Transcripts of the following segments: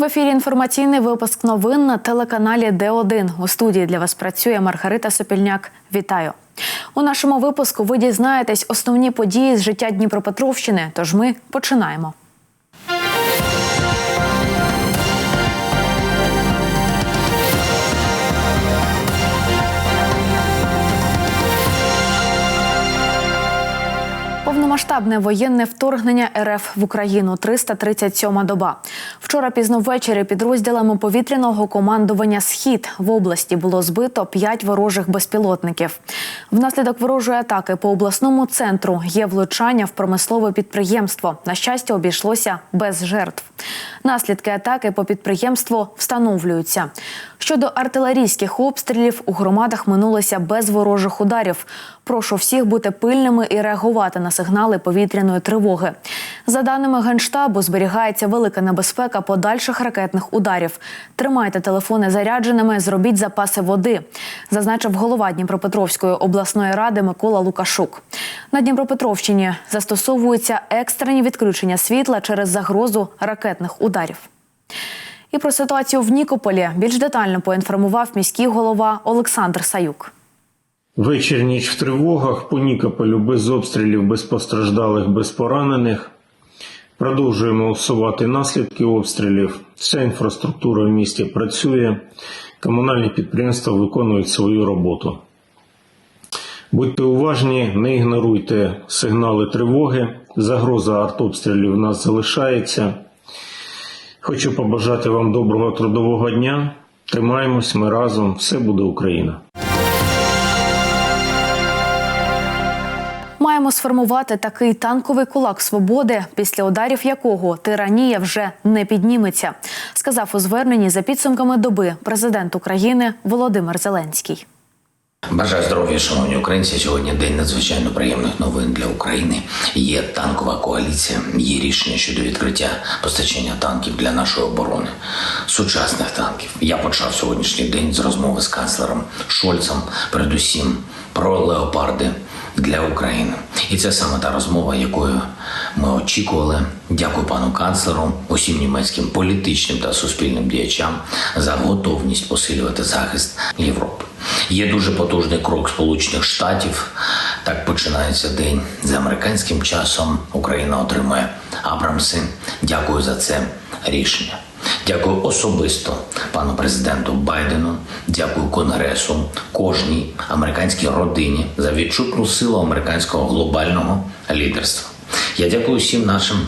В ефірі інформаційний випуск новин на телеканалі Д1. У студії для вас працює Маргарита Сопільняк. Вітаю. У нашому випуску ви дізнаєтесь основні події з життя Дніпропетровщини. Тож ми починаємо. Повномасштабне воєнне вторгнення РФ в Україну 337 доба. Вчора пізно ввечері підрозділами повітряного командування Схід в області було збито п'ять ворожих безпілотників. Внаслідок ворожої атаки по обласному центру є влучання в промислове підприємство. На щастя, обійшлося без жертв. Наслідки атаки по підприємству встановлюються. Щодо артилерійських обстрілів у громадах минулося без ворожих ударів. Прошу всіх бути пильними і реагувати на сигнали повітряної тривоги. За даними генштабу, зберігається велика небезпека подальших ракетних ударів. Тримайте телефони зарядженими, зробіть запаси води, зазначив голова Дніпропетровської обласної ради Микола Лукашук. На Дніпропетровщині застосовуються екстрені відключення світла через загрозу ракетних ударів. І про ситуацію в Нікополі більш детально поінформував міський голова Олександр Саюк. Вечір ніч в тривогах по Нікополю без обстрілів, без постраждалих, без поранених. Продовжуємо усувати наслідки обстрілів. Вся інфраструктура в місті працює. Комунальні підприємства виконують свою роботу. Будьте уважні, не ігноруйте сигнали тривоги. Загроза артобстрілів в нас залишається. Хочу побажати вам доброго трудового дня. Тримаємось, ми разом. Все буде Україна. Маємо сформувати такий танковий кулак свободи, після ударів якого тиранія вже не підніметься, сказав у зверненні за підсумками доби президент України Володимир Зеленський. Бажаю здоров'я, шановні українці. Сьогодні день надзвичайно приємних новин для України. Є танкова коаліція, є рішення щодо відкриття постачання танків для нашої оборони, сучасних танків. Я почав сьогоднішній день з розмови з канцлером Шольцем, передусім про леопарди для України. І це саме та розмова, якою ми очікували. Дякую пану канцлеру, усім німецьким політичним та суспільним діячам за готовність посилювати захист Європи. Є дуже потужний крок Сполучених Штатів. Так починається день з американським часом. Україна отримує Абрамси. Дякую за це рішення. Дякую особисто пану президенту Байдену. Дякую Конгресу, кожній американській родині за відчутну силу американського глобального лідерства. Я дякую всім нашим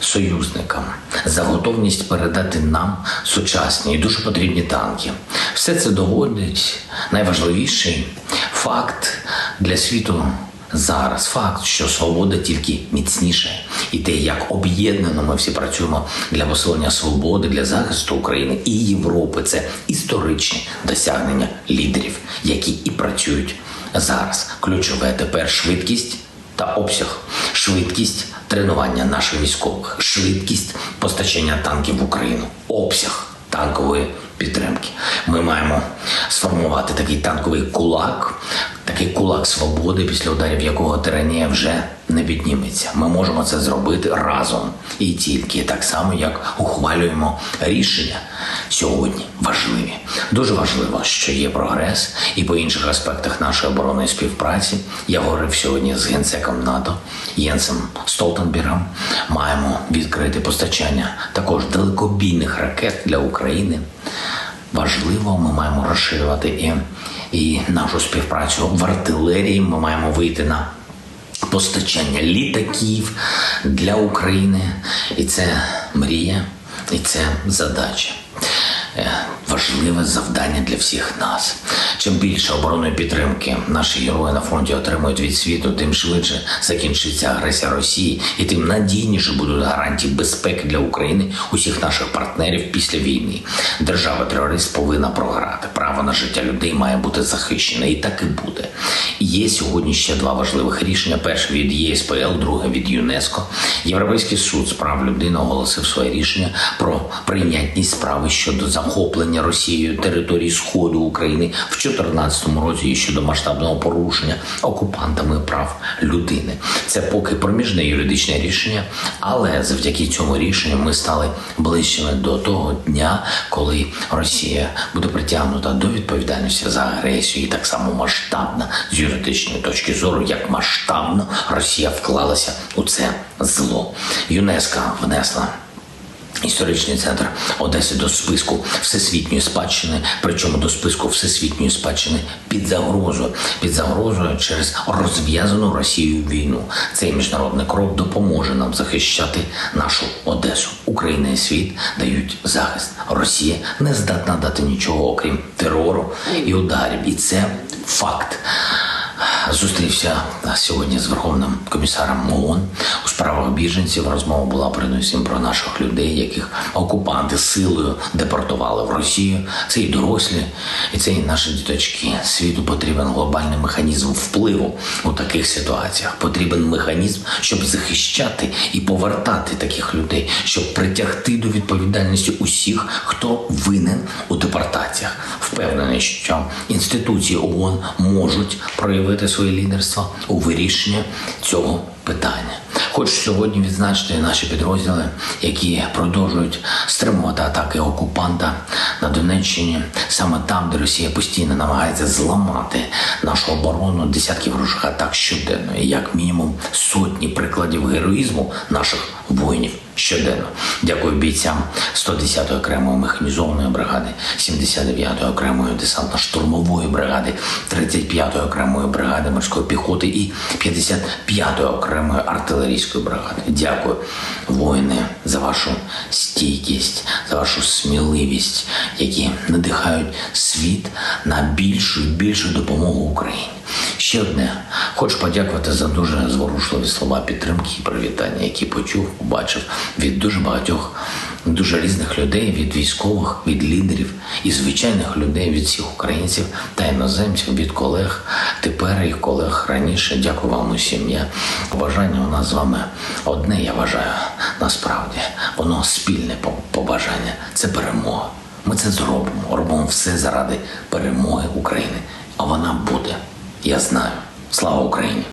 союзникам за готовність передати нам сучасні і дуже потрібні танки. Все це доводить найважливіший факт для світу. Зараз факт, що свобода тільки міцніше, і те, як об'єднано ми всі працюємо для посилення свободи, для захисту України і Європи, це історичні досягнення лідерів, які і працюють зараз. Ключове тепер швидкість та обсяг, швидкість тренування наших військових, швидкість постачання танків в Україну, обсяг танкової підтримки. Ми маємо сформувати такий танковий кулак, такий кулак свободи, після ударів якого тиранія вже не підніметься. Ми можемо це зробити разом і тільки так само, як ухвалюємо рішення сьогодні. Важливі, дуже важливо, що є прогрес, і по інших аспектах нашої оборонної співпраці я говорив сьогодні з генсеком НАТО Єнсом Столтенбергом. Маємо відкрити постачання також далекобійних ракет для України. Важливо, ми маємо розширювати і, і нашу співпрацю в артилерії. Ми маємо вийти на постачання літаків для України, і це мрія, і це задача. Важливе завдання для всіх нас. Чим більше оборонної підтримки наші герої на фронті отримують від світу, тим швидше закінчиться агресія Росії, і тим надійніше будуть гарантії безпеки для України усіх наших партнерів після війни. Держава-терорист повинна програти. Право на життя людей має бути захищене, і так і буде. Є сьогодні ще два важливих рішення: перше від ЄСПЛ, друге від ЮНЕСКО. Європейський суд з прав людини оголосив своє рішення про прийнятність справи щодо захоплення захоплення Росією території Сходу України в 2014 році і щодо масштабного порушення окупантами прав людини. Це поки проміжне юридичне рішення, але завдяки цьому рішенню ми стали ближчими до того дня, коли Росія буде притягнута до відповідальності за агресію, і так само масштабна з юридичної точки зору, як масштабно Росія вклалася у це зло. ЮНЕСКО внесла Історичний центр Одеси до списку всесвітньої спадщини, причому до списку всесвітньої спадщини під загрозою, під загрозою через розв'язану Росією війну. Цей міжнародний крок допоможе нам захищати нашу Одесу. Україна і світ дають захист. Росія не здатна дати нічого, окрім терору і ударів. І це факт. Зустрівся сьогодні з Верховним комісаром ООН у справах біженців. Розмова була передусім про наших людей, яких окупанти силою депортували в Росію. Це і дорослі, і це і наші діточки. Світу потрібен глобальний механізм впливу у таких ситуаціях. Потрібен механізм, щоб захищати і повертати таких людей, щоб притягти до відповідальності усіх, хто винен у депортаціях. Впевнений, що інституції ООН можуть проявити своє лідерство у вирішенні цього питання. Хочу сьогодні відзначити наші підрозділи, які продовжують стримувати атаки окупанта на Донеччині, саме там, де Росія постійно намагається зламати нашу оборону десятки ворожих атак щоденно, і як мінімум сотні прикладів героїзму наших воїнів щоденно. Дякую бійцям 110-ї окремої механізованої бригади, 79-ї окремої десантно-штурмової бригади, 35-ї окремої бригади морської піхоти і 55-ї окремої артилерійської бригади. Дякую, воїни, за вашу стійкість, за вашу сміливість, які надихають світ на більшу і більшу допомогу Україні. Ще одне, хочу подякувати за дуже зворушливі слова підтримки і привітання, які почув, побачив від дуже багатьох, дуже різних людей, від військових, від лідерів і звичайних людей, від всіх українців та іноземців, від колег тепер і колег раніше. Дякую вам усім. Я побажання у нас з вами одне, я вважаю, насправді воно спільне по- побажання. Це перемога. Ми це зробимо. Робимо все заради перемоги України. А вона буде. Я знаю. Слава Україні!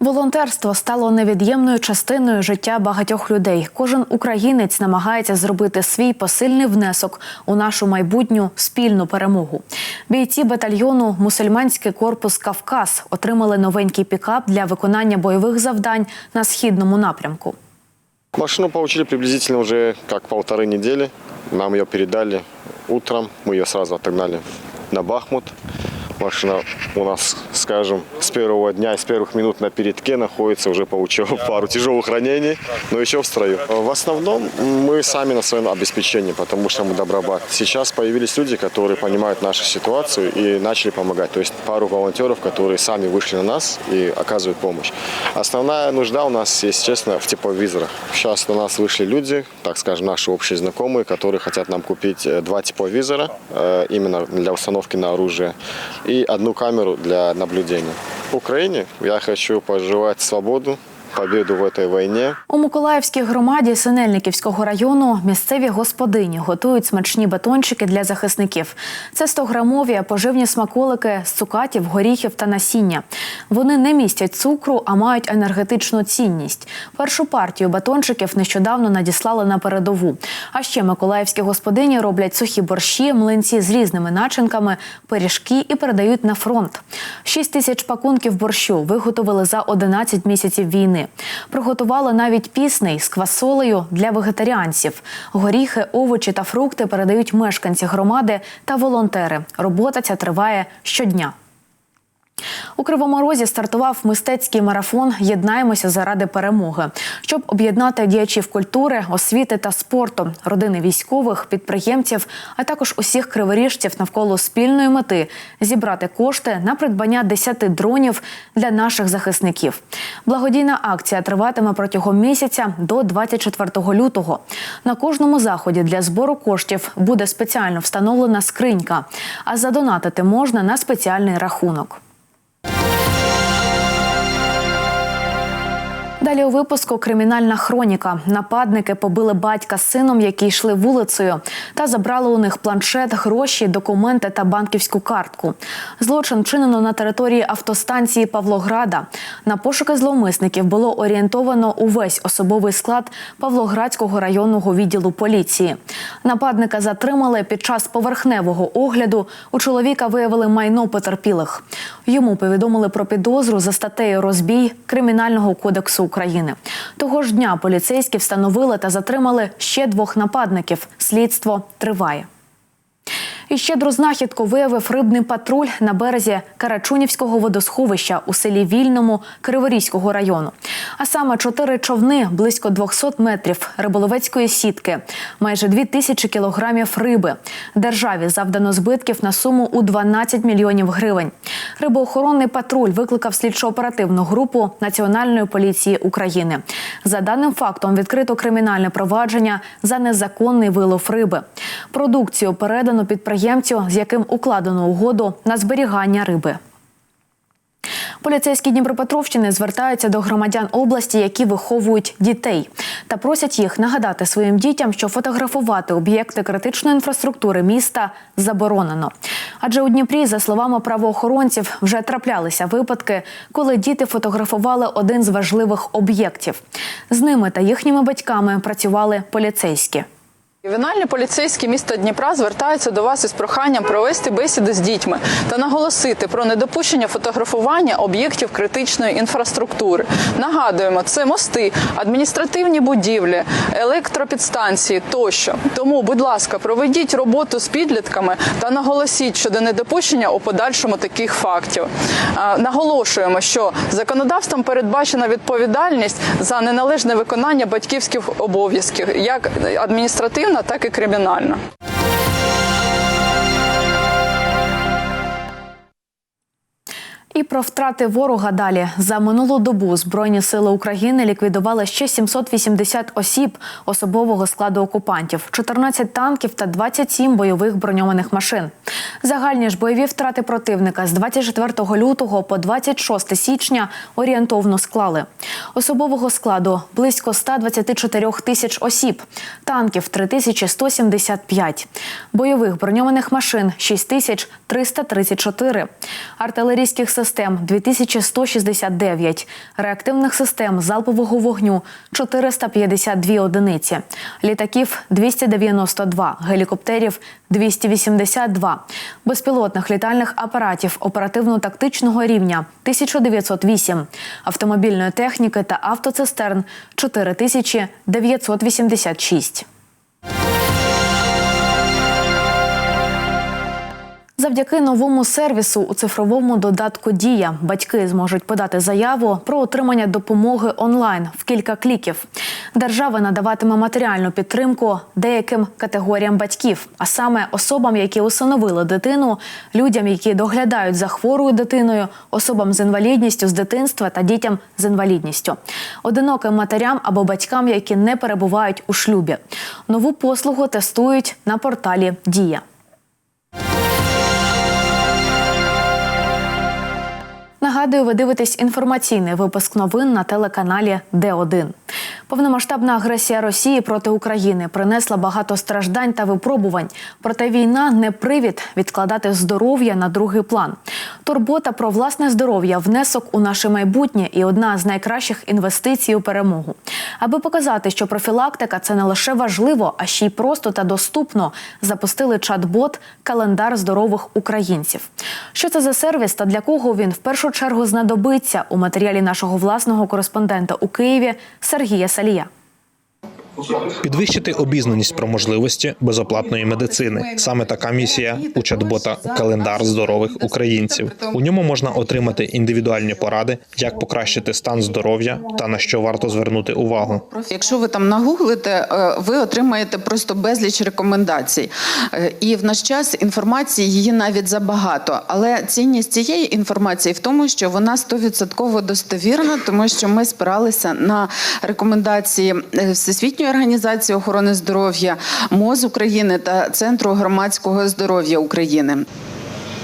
Волонтерство стало невід'ємною частиною життя багатьох людей. Кожен українець намагається зробити свій посильний внесок у нашу майбутню спільну перемогу. Бійці батальйону Мусульманський корпус Кавказ отримали новенький пікап для виконання бойових завдань на східному напрямку. Машину получили приблизительно уже как полторы недели. Нам ее передали утром. Мы ее сразу отогнали на Бахмут. Машина у нас, скажем, с первого дня, с первых минут на передке находится, уже получил пару тяжелых ранений, но еще в строю. В основном мы сами на своем обеспечении, потому что мы добробат. Сейчас появились люди, которые понимают нашу ситуацию и начали помогать. То есть пару волонтеров, которые сами вышли на нас и оказывают помощь. Основная нужда у нас, если честно, в тепловизорах. Сейчас у нас вышли люди, так скажем, наши общие знакомые, которые хотят нам купить э, два тепловизора э, именно для установки на оружие и одну камеру для наблюдения. В Украине я хочу пожелать свободу, победу в этой войне. У Миколаївській громаді Синельниківського району місцеві господині готують смачні батончики для захисників. Це 100-грамові поживні смаколики з цукатів, горіхів та насіння. Вони не містять цукру, а мають енергетичну цінність. Першу партію батончиків нещодавно надіслали на передову. А ще миколаївські господині роблять сухі борщі, млинці з різними начинками, пиріжки і передають на фронт. 6 тисяч пакунків борщу виготовили за 11 місяців війни. Приготували навіть пісний з квасолею для вегетаріанців. Горіхи, овочі та фрукти передають мешканці громади та волонтери. Робота ця триває щодня. У Кривому Розі стартував мистецький марафон Єднаємося заради перемоги, щоб об'єднати діячів культури, освіти та спорту, родини військових, підприємців, а також усіх криворіжців навколо спільної мети зібрати кошти на придбання 10 дронів для наших захисників. Благодійна акція триватиме протягом місяця до 24 лютого. На кожному заході для збору коштів буде спеціально встановлена скринька, а задонатити можна на спеціальний рахунок. Далі у випуску кримінальна хроніка. Нападники побили батька з сином, які йшли вулицею, та забрали у них планшет, гроші, документи та банківську картку. Злочин вчинено на території автостанції Павлограда. На пошуки зловмисників було орієнтовано увесь особовий склад Павлоградського районного відділу поліції. Нападника затримали під час поверхневого огляду. У чоловіка виявили майно потерпілих. Йому повідомили про підозру за статтею розбій Кримінального кодексу України. Того ж дня поліцейські встановили та затримали ще двох нападників. Слідство триває. І щедру знахідку виявив рибний патруль на березі Карачунівського водосховища у селі Вільному Криворізького району. А саме чотири човни близько 200 метрів риболовецької сітки, майже 2 тисячі кілограмів риби. Державі завдано збитків на суму у 12 мільйонів гривень. Рибоохоронний патруль викликав слідчо-оперативну групу Національної поліції України. За даним фактом відкрито кримінальне провадження за незаконний вилов риби. Продукцію передано підприємцю, з яким укладено угоду на зберігання риби. Поліцейські Дніпропетровщини звертаються до громадян області, які виховують дітей, та просять їх нагадати своїм дітям, що фотографувати об'єкти критичної інфраструктури міста заборонено. Адже у Дніпрі, за словами правоохоронців, вже траплялися випадки, коли діти фотографували один з важливих об'єктів. З ними та їхніми батьками працювали поліцейські. Ювенальні поліцейські міста Дніпра звертаються до вас із проханням провести бесіди з дітьми та наголосити про недопущення фотографування об'єктів критичної інфраструктури. Нагадуємо, це мости, адміністративні будівлі, електропідстанції тощо. Тому, будь ласка, проведіть роботу з підлітками та наголосіть щодо недопущення у подальшому таких фактів. Наголошуємо, що законодавством передбачена відповідальність за неналежне виконання батьківських обов'язків, як адміністративна, так і кримінально. І про втрати ворога далі за минулу добу збройні сили України ліквідували ще 780 осіб особового складу окупантів, 14 танків та 27 бойових броньованих машин. Загальні ж бойові втрати противника з 24 лютого по 26 січня орієнтовно склали. Особового складу близько 124 тисяч осіб, танків 3175, бойових броньованих машин 6334, артилерійських систем 2169, реактивних систем залпового вогню 452 одиниці, літаків 292, гелікоптерів 282, безпілотних літальних апаратів оперативно-тактичного рівня 1908, автомобільної техніки та автоцистерн 4986. Завдяки новому сервісу у цифровому додатку Дія батьки зможуть подати заяву про отримання допомоги онлайн в кілька кліків. Держава надаватиме матеріальну підтримку деяким категоріям батьків, а саме особам, які усиновили дитину, людям, які доглядають за хворою дитиною, особам з інвалідністю з дитинства та дітям з інвалідністю, одиноким матерям або батькам, які не перебувають у шлюбі. Нову послугу тестують на порталі Дія. Нагадую, ви дивитесь інформаційний випуск новин на телеканалі Д1. Повномасштабна агресія Росії проти України принесла багато страждань та випробувань. Проте війна не привід відкладати здоров'я на другий план. Турбота про власне здоров'я, внесок у наше майбутнє і одна з найкращих інвестицій у перемогу. Аби показати, що профілактика це не лише важливо, а ще й просто та доступно. Запустили чат-бот Календар здорових українців. Що це за сервіс та для кого він в першу чергу знадобиться у матеріалі нашого власного кореспондента у Києві Сергія المرسلية Підвищити обізнаність про можливості безоплатної медицини. Саме така місія у чат-бота Календар здорових українців. У ньому можна отримати індивідуальні поради, як покращити стан здоров'я та на що варто звернути увагу. Якщо ви там нагуглите, е, ви отримаєте просто безліч рекомендацій. Е, І в наш час інформації її навіть забагато. Але цінність цієї інформації в тому, що вона 100% достовірна, тому що ми спиралися на рекомендації е, Всесвітньої організації охорони здоров'я, МОЗ України та Центру громадського здоров'я України.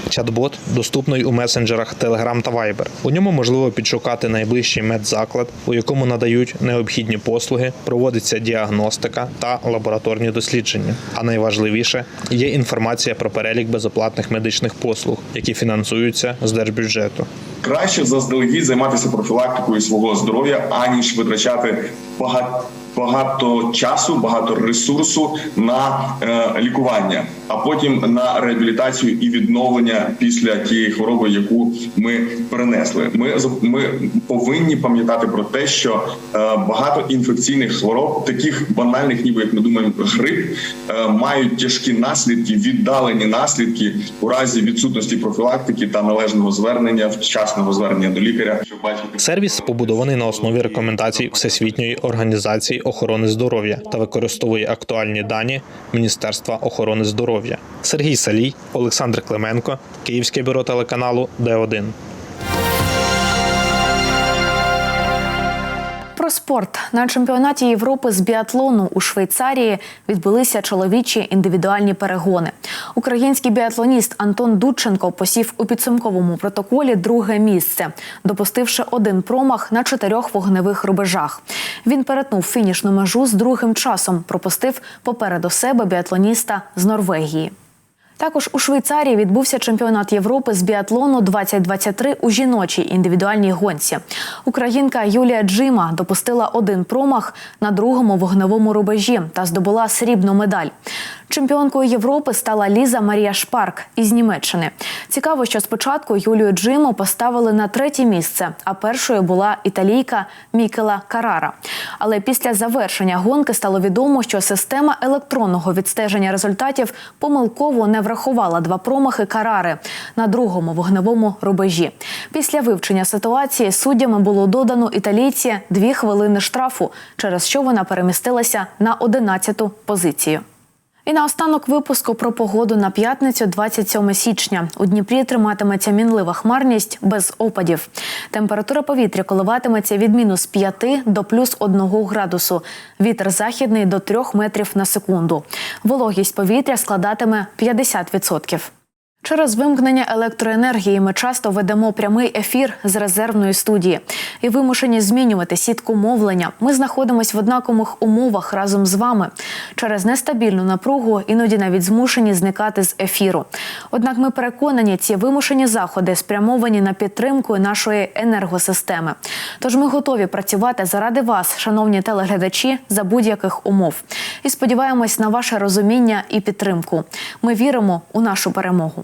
Чат-бот доступний у месенджерах Telegram та Viber. У ньому можливо підшукати найближчий медзаклад, у якому надають необхідні послуги, проводиться діагностика та лабораторні дослідження. А найважливіше є інформація про перелік безоплатних медичних послуг, які фінансуються з держбюджету. краще заздалегідь займатися профілактикою свого здоров'я, аніж витрачати багато. Багато часу, багато ресурсу на е, лікування, а потім на реабілітацію і відновлення після тієї хвороби, яку ми перенесли. Ми ми повинні пам'ятати про те, що е, багато інфекційних хвороб, таких банальних, ніби як ми думаємо, грип, е, мають тяжкі наслідки, віддалені наслідки у разі відсутності профілактики та належного звернення, вчасного звернення до лікаря. Щоб бачити Сервіс побудований на основі рекомендацій Всесвітньої організації охорони здоров'я та використовує актуальні дані Міністерства охорони здоров'я. Сергій Салій, Олександр Клименко, Київське бюро телеканалу Д1. Спорт на чемпіонаті Європи з біатлону у Швейцарії відбулися чоловічі індивідуальні перегони. Український біатлоніст Антон Дудченко посів у підсумковому протоколі друге місце, допустивши один промах на чотирьох вогневих рубежах. Він перетнув фінішну межу з другим часом, пропустив попереду себе біатлоніста з Норвегії. Також у Швейцарії відбувся чемпіонат Європи з біатлону 2023 у жіночій індивідуальній гонці. Українка Юлія Джима допустила один промах на другому вогневому рубежі та здобула срібну медаль. Чемпіонкою Європи стала Ліза Марія Шпарк із Німеччини. Цікаво, що спочатку Юлію Джиму поставили на третє місце, а першою була італійка Мікела Карара. Але після завершення гонки стало відомо, що система електронного відстеження результатів помилково не врахувала два промахи Карари на другому вогневому рубежі. Після вивчення ситуації суддями було додано італійці дві хвилини штрафу, через що вона перемістилася на 11-ту позицію. І наостанок випуску про погоду на п'ятницю, 27 січня. У Дніпрі триматиметься мінлива хмарність без опадів. Температура повітря коливатиметься від мінус 5 до плюс 1 градусу. Вітер західний до 3 метрів на секунду. Вологість повітря складатиме 50%. Через вимкнення електроенергії ми часто ведемо прямий ефір з резервної студії і вимушені змінювати сітку мовлення. Ми знаходимося в однакових умовах разом з вами. Через нестабільну напругу іноді навіть змушені зникати з ефіру. Однак ми переконані, ці вимушені заходи спрямовані на підтримку нашої енергосистеми. Тож ми готові працювати заради вас, шановні телеглядачі, за будь-яких умов. І сподіваємось на ваше розуміння і підтримку. Ми віримо у нашу перемогу.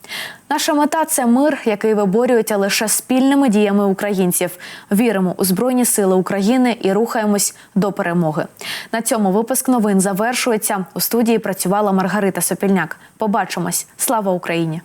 Наша мета це мир, який виборюється лише спільними діями українців. Віримо у Збройні Сили України і рухаємось до перемоги. На цьому випуск новин завершується. У студії працювала Маргарита Сопільняк. Побачимось. Слава Україні!